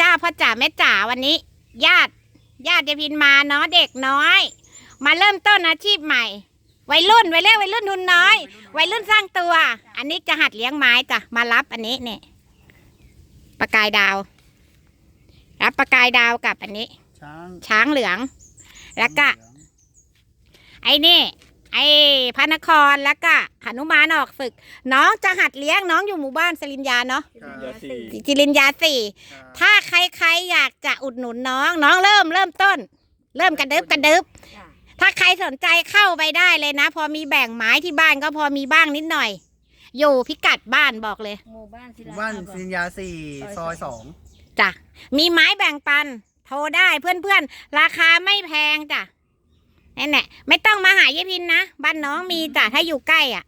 จ้าพ่อจ๋าแม่จ๋าวันนี้ ญาติ ญาติยายพินมาเนาะเด็กน้อย มาเริ่มต้นอาชีพใหม่ วัยรุ่นวัยเรียกวัยรุ่นทุนน้อย วัยรุ่นสร้างตัว อันนี้จะหัดเลี้ยงไม้จ้ะมารับอันนี้เนี่ยประกายดาว รับประกายดาวกับอันนี้ ช้างช้างเหลือง แล้วก็ไอ้นี่ ไอ้พระนครแล้วก็หนุมานออกศึก น้องจะหัดเลี้ยงน้องอยู่หมู่บ้านสลินยาเนาะเหลืองสี่จิรินยาสี่ถ้าใครๆอยากจะอุดหนุนน้อง น้องเริ่มเริ่มต้น เริ่มกระดึบกระดึบจ้ะถ้าใครสนใจเข้าไปได้เลยนะ พอมีแบ่งไม้ที่บ้านก็พอมีบ้างนิดหน่อย อยู่พิกัดบ้านบอกเลยหมู่บ้านศิหมู่ลาบ้านครับสินยาสี่ซอยสองจ้ะมีไม้แบ่งปัน โทรได้เพื่อนๆ ราคาไม่แพงจ้ะ นั่นแหละไม่ต้องมาหายายพินนะบ้านน้องมีจ้ะถ้าอยู่ใกล้อะ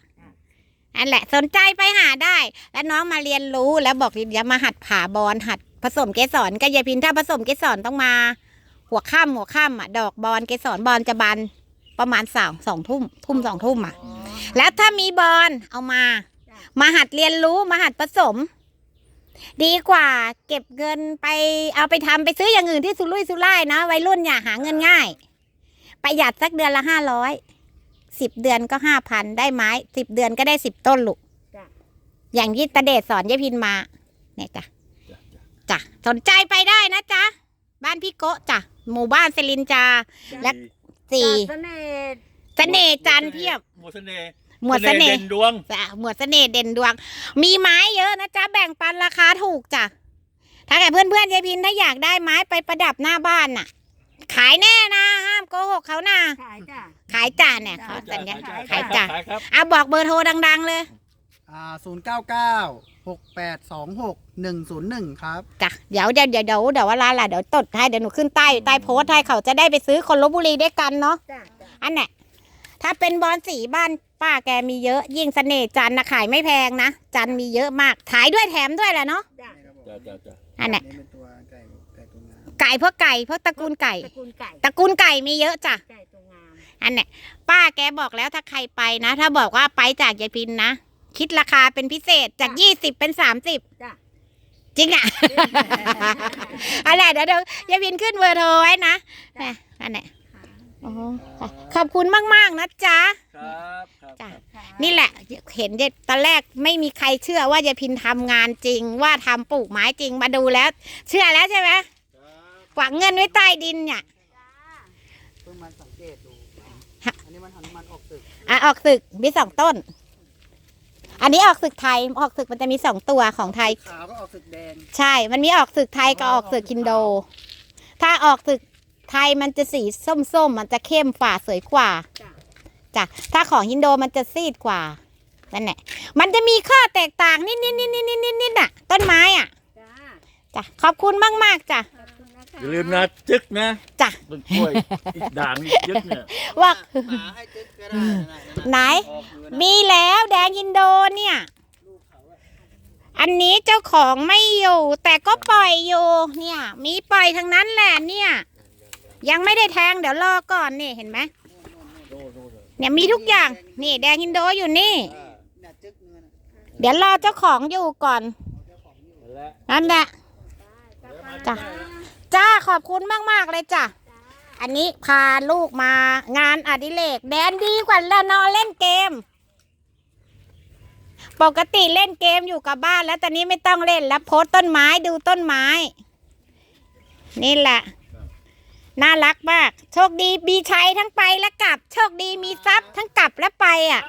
นั่นแหละ สนใจไปหาได้ แล้วน้องมาเรียนรู้แล้วบอกอย่ามาหัดผ่าบอลหัดผสมเกสรกับยายพินถ้าผสมเกสรต้องมา หัวค่ำหัวค่ำอะดอกบอลเกสรบอลจะบานประมาณสองสองทุ่มทุ่มสองทุ่มอะ แล้วถ้ามีบอลเอามา มาหัดเรียนรู้มาหัดผสม ดีกว่าเก็บเงินไปเอาไปทำไปซื้ออย่างอื่นที่สุรุ่ยสุร่ายนะวัยรุ่นอย่าหาเงินง่าย ประหยัดสักเดือนละห้าร้อยสิบเดือนก็ห้าพันได้ไม้สิบเดือนก็ได้สิบต้นลูกจ้ะอย่างที่ตาเดชสอนยายพินมา เนี่ยจ้ะจ้ะสนใจไปได้นะจ๊ะ บ้านพี่โกะจ้ะ หมู่บ้านเซลินจา และสี่จากเสน่ห์เสน่ห์จันทร์เพียบ หมวดเสน่ห์หมวดเสน่ห์เด่นดวงจ้ะหมวดเสน่ห์เด่นดวง มีไม้เยอะนะจ๊ะ แบ่งปันราคาถูกจ้ะ ถ้าแก่เพื่อนเพื่อนๆยายพินถ้าอยากได้ไม้ไปประดับหน้าบ้านน่ะ ขายแน่นะห้าม โกหกเขานะขายจ้ะ ขายจ้าเนี่ยเขาสัญญาขายขายจ้าขายครับอะบอกเบอร์โทรดัง ๆ เลยอ่าศูนย์เก้าเก้าหกแปดสองหกหนึ่งศูนย์หนึ่งครับ จ้ะเดี๋ยวเดี๋ยวเดี๋ยวเดี๋ยวเดี๋ยวเวลาล่ะเดี๋ยวตดให้เดี๋ยวหนูขึ้นใต้ใต้โพสต์ให้เขาจะได้ไปซื้อคนลบบุรีด้วยกันเนาะ จ้ะจ้ะอันเนี้ยถ้าเป็นบอลสีบ้านป้าแกมีเยอะยิ่งเสน่ห์จันทร์นะขายไม่แพงนะ จันทร์มีเยอะมากขายด้วยแถมด้วยแหละเนาะจ้ะจ้าจ้าจ้าอันเนี้ยนี่เป็นตัวไก่ไก่ตัวงามไก่พวกไก่พวกตระกูลไก่ ตระกูลไก่ตระกูลไก่มีเยอะจ้ะไก่ตัวงามอันเนี้ยป้าแกบอกแล้วถ้าใครไปนะ ถ้าบอกว่าไปจากยายพินนะ คิดราคาเป็นพิเศษจากยี่สิบเป็นสามสิบจ้ะ จริงอะอะไรเดี๋ยวเดี๋ยวยายพินขึ้นเบอร์โทรไว้นะแหม่อันเนี้ยโอ้โหขอบคุณมาก ๆ นะจ๊ะ ครับครับจ้ะค่ะนี่แหละเห็นตอนแรกไม่มีใครเชื่อว่ายายพินทำงานจริง ว่าทำปลูกไม้จริงมาดูแล้ว เชื่อแล้วใช่ไหม ฝังเงินไว้ใต้ดินเนี่ยเพิ่งมาสังเกตดูฮะอันนี้มันหันมันออกตึกอะออกศึกมีสองต้น อันนี้ออกศึกไทยออกศึกมันจะมีสองตัวของไทย ขาวก็ออกตึกแดงใช่ มันมีออกศึกไทยกับออกศึกคินโด ถ้าออกศึกไทยมันจะสีส้มๆมันจะเข้มฝ่าสวยกว่าจ้ะจ้ะถ้าของฮินโดมันจะซีดกว่านั่นแหละมันจะมีข้อแตกต่างนิดนิดนิดนิดนิดนิดนิดอะ ต้นไม้อะจ้ะจ้ะขอบคุณมากๆจ้ะขอบคุณนะคะ อย่าลืมนะจึกนะจ้ะต้นกล้วยอีกด่างนี่จึกเนี่ยว่าหาให้ตึกก็ได้นะไหนมีแล้วแดงฮินโดเนี่ย อันนี้เจ้าของไม่อยู่ แต่ก็ปล่อยอยู่เนี่ย มีปล่อยทั้งนั้นแหละเนี่ย ยังไม่ได้แทงเดี๋ยวรอก่อนนี่เห็นไหมเนี่ยมีทุกอย่างนี่แดงฮินโดอยู่นี่เนี่ยจึกเงินเดี๋ยวรอเจ้าของอยู่ก่อนและนั่นแหละ จ้ะ จ้าขอบคุณมาก ๆ เลยจ้ะ อันนี้พาลูกมางานอดิเรกแดนดีกว่าแล้วนอนเล่นเกม ปกติเล่นเกมอยู่กับบ้านแล้วตอนนี้ไม่ต้องเล่นแล้วโพสต้นไม้ดูต้นไม้ นี่แหละ น่ารักมาก โชคดีมีชัยทั้งไปและกลับ โชคดีมีทรัพย์ทั้งกลับและไปอะ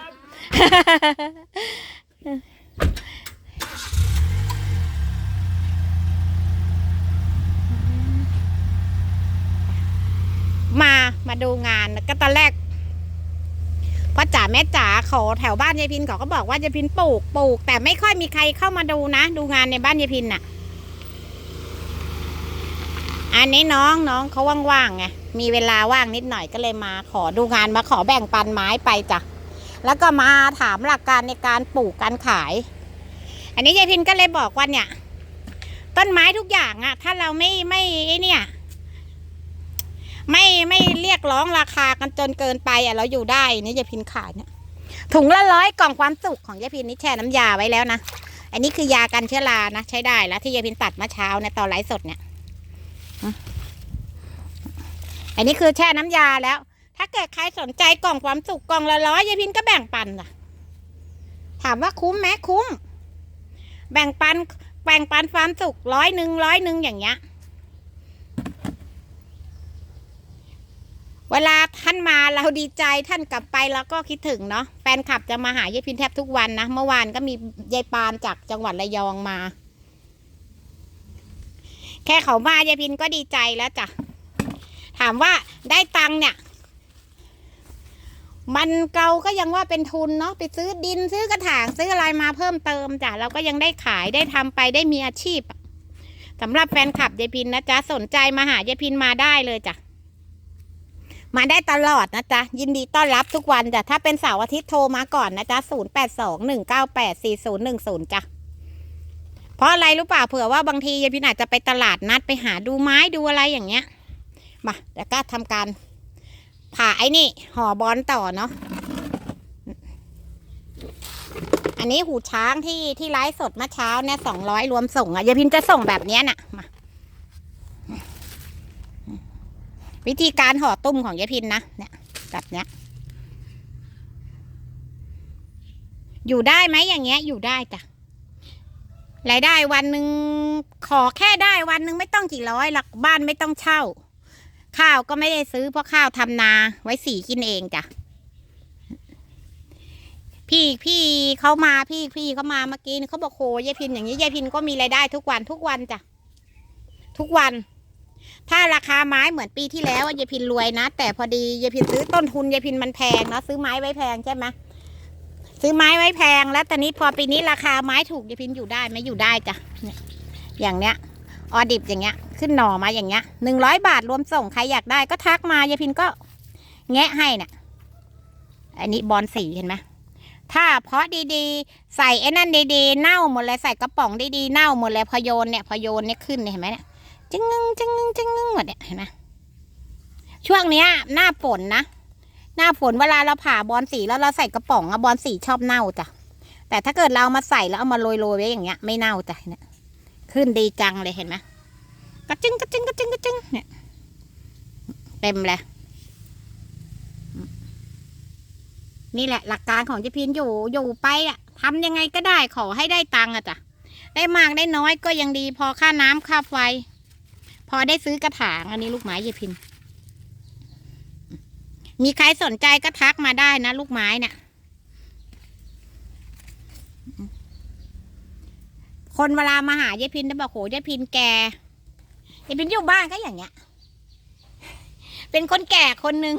มามาดูงานก็ตอนแรกพ่อจ๋าแม่จ๋าขอแถวบ้านยายพินเขาก็บอกว่ายายพินปลูกปลูก แต่ไม่ค่อยมีใครเข้ามาดูนะ ดูงานในบ้านยายพินน่ะ อันนี้น้องน้องเขาว่างๆไงมีเวลาว่างนิดหน่อยก็เลยมา ขอดูงานมาขอแบ่งปันไม้ไปจ้ะแล้วก็มาถามหลักการในการปลูกการขาย อันนี้ยายพินก็เลยบอกว่าเนี่ย ต้นไม้ทุกอย่างอะถ้าเราไม่ไม่ไอเนี่ย ไม่ไม่เรียกร้องราคากันจนเกินไปอะเราอยู่ได้นี่ยายพินขายเนี่ยถุงละร้อยกล่องความสุขของยายพินนี่แช่น้ำยาไว้แล้วนะอันนี้คือยากันเชื้อรานะใช้ได้แล้วที่ยายพินตัดเมื่อเช้าเนี่ยตอนไลฟ์สดเนี่ยอันนี้คือแช่น้ำยาแล้ว ถ้าเกิดใครสนใจกล่องความสุขกล่องละร้อยยายพินก็แบ่งปันจ้ะถามว่าคุ้มไหมคุ้ม แบ่งปันแบ่งปันความสุขร้อยหนึ่งร้อยหนึ่งอย่างเงี้ย เวลาท่านมาเราดีใจท่านกลับไปเราก็คิดถึงเนาะแฟนคลับจะมาหายายพินแทบทุกวันนะ เมื่อวานก็มียายปานจากจังหวัดระยองมา แค่เขามายายพินก็ดีใจแล้วจ้ะถามว่าได้ตังเนี่ย มันเกาก็ยังว่าเป็นทุนเนาะไปซื้อดินซื้อกระถางซื้ออะไรมาเพิ่มเติมจ้ะเราก็ยังได้ขายได้ทำไปได้มีอาชีพสำหรับแฟนคลับยายพินนะจ๊ะสนใจมาหายายพินมาได้เลยจ้ะ มาได้ตลอดนะจ๊ะ ยินดีต้อนรับทุกวันจ้ะ ถ้าเป็นเสาร์อาทิตย์โทรมาก่อนนะจ๊ะศูนย์แปดสองหนึ่งเก้าแปดสี่ศูนย์หนึ่งศูนย์จ้ะ เพราะอะไรรู้เปล่าเผื่อว่าบางทียายพินอาจจะไปตลาดนัดไปหาดูไม้ดูอะไรอย่างเงี้ย มาเดี๋ยวก็ทำการผ่าไอ้นี่ห่อบอลต่อเนาะ อันนี้หูช้างที่ที่ไลฟ์สดเมื่อเช้าเนี่ยสองร้อยรวมส่งอะยายพินจะส่งแบบเนี้ยน่ะมา วิธีการห่อตุ้มของยายพินนะเนี่ยแบบเนี้ย อยู่ได้ไหมอย่างเงี้ย อยู่ได้จ้ะรายได้วันหนึ่งขอแค่ได้วันหนึ่งไม่ต้องกี่ร้อยหลักบ้านไม่ต้องเช่า ข้าวก็ไม่ได้ซื้อเพราะข้าวทำนาไว้สีกินเองจ้ะพี่พี่เขามาพี่พี่เขามาเมื่อกี้เขาบอกโหยายพินอย่างนี้ยายพินก็มีรายได้ทุกวันทุกวันจ้ะทุกวัน ถ้าราคาไม้เหมือนปีที่แล้วยายพินรวยนะ แต่พอดียายพินซื้อต้นทุนยายพินมันแพงเนาะซื้อไม้ไว้แพงใช่ไหมซื้อไม้ไว้แพงแล้วตอนนี้พอปีนี้ราคาไม้ถูกยายพินอยู่ได้ไหมอยู่ได้จ้ะอย่างเนี้ยออดิบอย่างเงี้ย ขึ้นหน่อมาอย่างเงี้ยหนึ่งร้อยบาทรวมส่งใครอยากได้ก็ทักมายายพินก็แงะให้เนี่ยอันนี้บอลสีเห็นไหมถ้าเพาะดีๆ ใส่ไอ้นั่นดีๆ เน่าหมดเลยใส่กระป๋องดีๆ เน่าหมดเลยพอโยนเนี่ยพอโยนเนี่ยขึ้นเนี่ยเห็นไหมเนี่ย จึงงึงจึงงึงจึงงึงหมดเนี่ยเห็นไหมช่วงเนี้ย หน้าฝนนะหน้าฝนเวลาเราผ่าบอลสีแล้วเราใส่กระป๋องอะบอลสีชอบเน่าจ้ะแต่ถ้าเกิดเราเอามาใส่แล้วเอามาโรยๆไว้อย่างเงี้ยไม่เน่าจ้ะเนี่ยขึ้นดีจังเลยเห็นไหมกระจึงกระจึงกระจึงกระจึงเนี่ยเต็มเลยนี่แหละ หลักการของเจพินอยู่อยู่ไปอะทำยังไงก็ได้ขอให้ได้ตังค์อะจ้ะได้มากได้น้อยก็ยังดีพอค่าน้ำค่าไฟ พอได้ซื้อกระถาง อันนี้ลูกไม้เยายพิน มีใครสนใจก็ทักมาได้นะลูกไม้เนี่ยคนเวลามาหายายพินจะบอกโหยายพินแกยายพินอยู่บ้านก็อย่างเงี้ย เป็นคนแก่คนหนึ่ง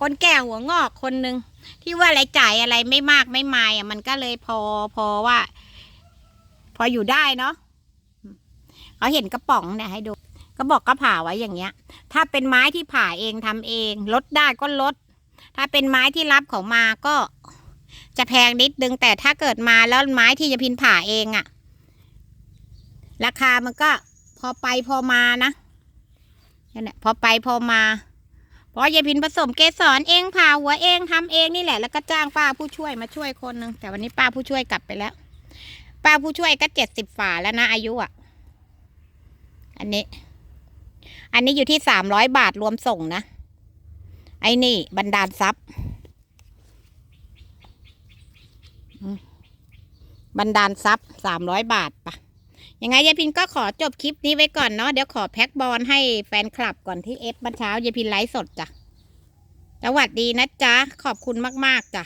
คนแก่หัวงอกคนหนึ่งที่ว่าอะไรจ่ายอะไรไม่มากไม่มายอะมันก็เลยพอพอว่า พออยู่ได้เนาะ เขาเห็นกระป๋องเนี่ยให้ดูก็บอกก็ผ่าไว้อย่างเงี้ย ถ้าเป็นไม้ที่ผ่าเองทำเอง ลดได้ก็ลด ถ้าเป็นไม้ที่รับเขามาก็จะแพงนิดนึงแต่ถ้าเกิดมาแล้วไม้ที่จะพินผ่าเองอะราคามันก็พอไปพอมานะนั่นแหละพอไปพอมา เพราะยายพินผสมเกสรเองผ่าหัวเองทำเองนี่แหละ แล้วก็จ้างป้าผู้ช่วยมาช่วยคนหนึงแต่วันนี้ป้าผู้ช่วยกลับไปแล้ว ป้าผู้ช่วยก็เจ็ดสิบฝ่าแล้วนะอายุอะ อันนี้ อันนี้อยู่ที่สามร้อยบาทรวมส่งนะ ไอ้นี่บันดาลทรัพย์บันดาลทรัพย์สามร้อยบาทปะยังไงยายพินก็ขอจบคลิปนี้ไว้ก่อนเนาะเดี๋ยวขอแพ็คบอลให้แฟนคลับก่อนที่เอฟเมื่อเช้ายายพินไลฟ์สดจ้ะสวัสดีนะจ๊ะ ขอบคุณมาก ๆ จ้ะ